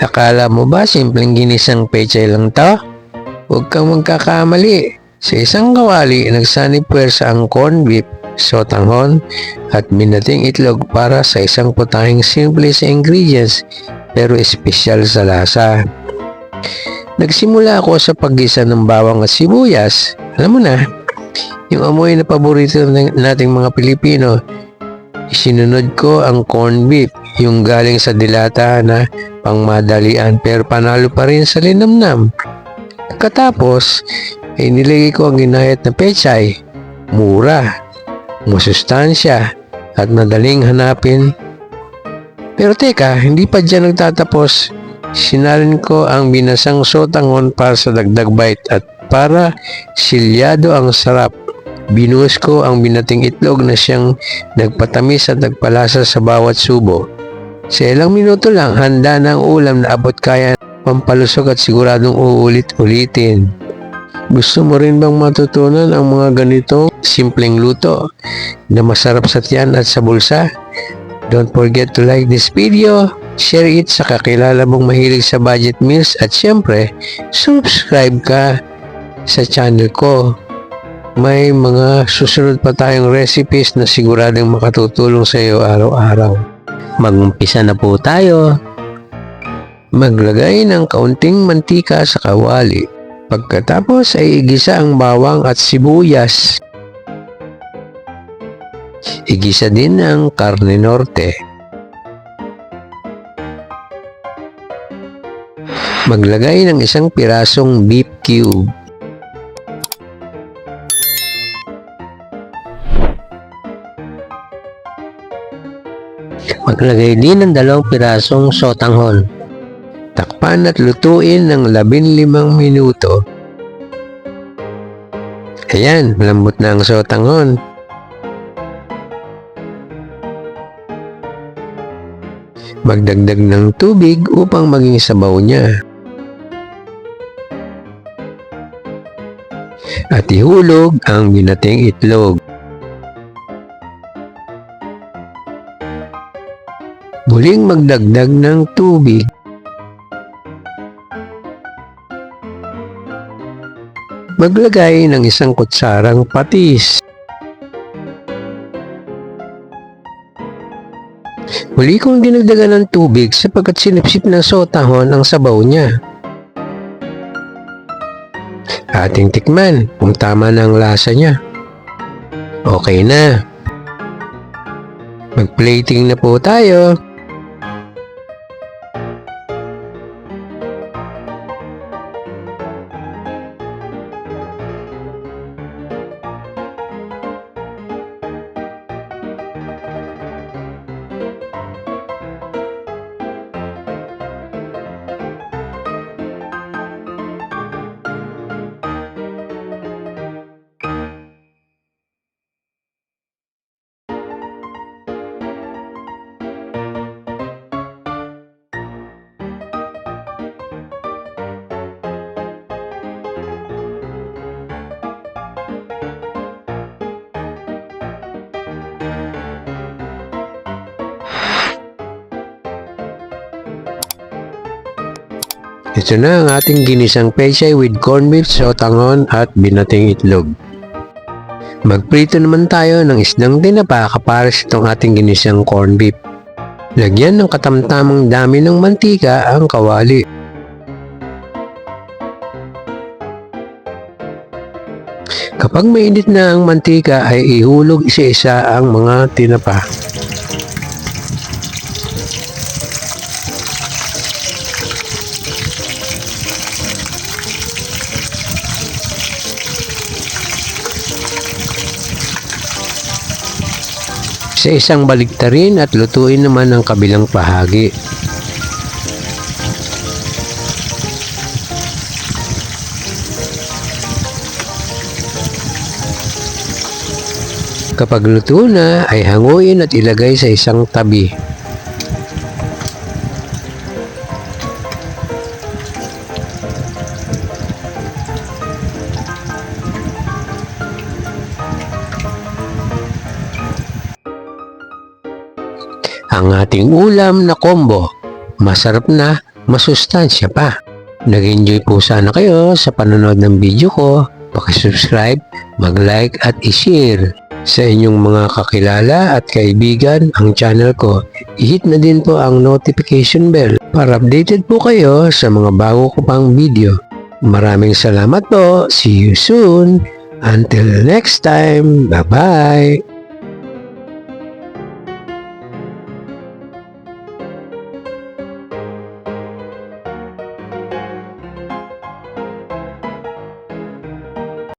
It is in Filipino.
Akala mo ba simpleng ginisang pechay lang to? Huwag kang magkakamali. Sa isang kawali, nagsanib puwersa ang corned beef, sotanghon, at minating itlog para sa isang putahing simple sa ingredients pero espesyal sa lasa. Nagsimula ako sa paggisa ng bawang at sibuyas. Alam mo na, yung amoy na paborito ng- nating mga Pilipino, isinunod ko ang corned beef, yung galing sa dilata na pangmadalian pero panalo pa rin sa linamnam. Katapos, ay nilagay ko ang ginayat na pechay. Mura, masustansya, at madaling hanapin. Pero teka, hindi pa dyan nagtatapos. Sinalin ko ang binasang sotangon para sa dagdag bite at para silyado ang sarap. Binuhos ko ang binating itlog na siyang nagpatamis at nagpalasa sa bawat subo. Sa ilang minuto lang, handa na ang ulam na abot kaya pampalusog at siguradong uulit-ulitin. Gusto mo rin bang matutunan ang mga ganitong simpleng luto na masarap sa tiyan at sa bulsa? Don't forget to like this video, share it sa kakilala mong mahilig sa budget meals at syempre, subscribe ka sa channel ko. May mga susunod pa tayong recipes na siguradong makatutulong sa iyo araw-araw. Magumpisa na po tayo. Maglagay ng kaunting mantika sa kawali. Pagkatapos ay igisa ang bawang at sibuyas. Igisa din ang karne norte. Maglagay ng isang pirasong beef cube. Maglagay din ng dalawang pirasong sotanghon. Takpan at lutuin ng 15 minuto. Ayan, malambot na ang sotanghon. Magdagdag ng tubig upang maging sabaw niya. At ihulog ang binating itlog. Muling magdagdag ng tubig. Maglagay ng isang kutsarang patis. Muli kong dinagdagan ng tubig sapagkat sinipsip ng sotahon ang sabaw niya. Ating tikman kung tama na ang lasa niya. Okay na. Mag-plating na po tayo. Ito na ang ating ginisang pechay with corned beef, sotangon at binating itlog. Magprito naman tayo ng isdang tinapa kapares itong ating ginisang corned beef. Lagyan ng katamtamang dami ng mantika ang kawali. Kapag mainit na ang mantika ay ihulog isa-isa ang mga tinapa. Sa isang baligtarin at lutuin naman ang kabilang bahagi. Kapag luto na ay hanguin at ilagay sa isang tabi. Ang ating ulam na combo. Masarap na masustansya pa. Nag-enjoy po sana kayo sa panonood ng video ko. Pakisubscribe, mag-like at i-share sa inyong mga kakilala at kaibigan ang channel ko. I-hit na din po ang notification bell para updated po kayo sa mga bago ko pang video. Maraming salamat po. See you soon. Until next time. Bye-bye.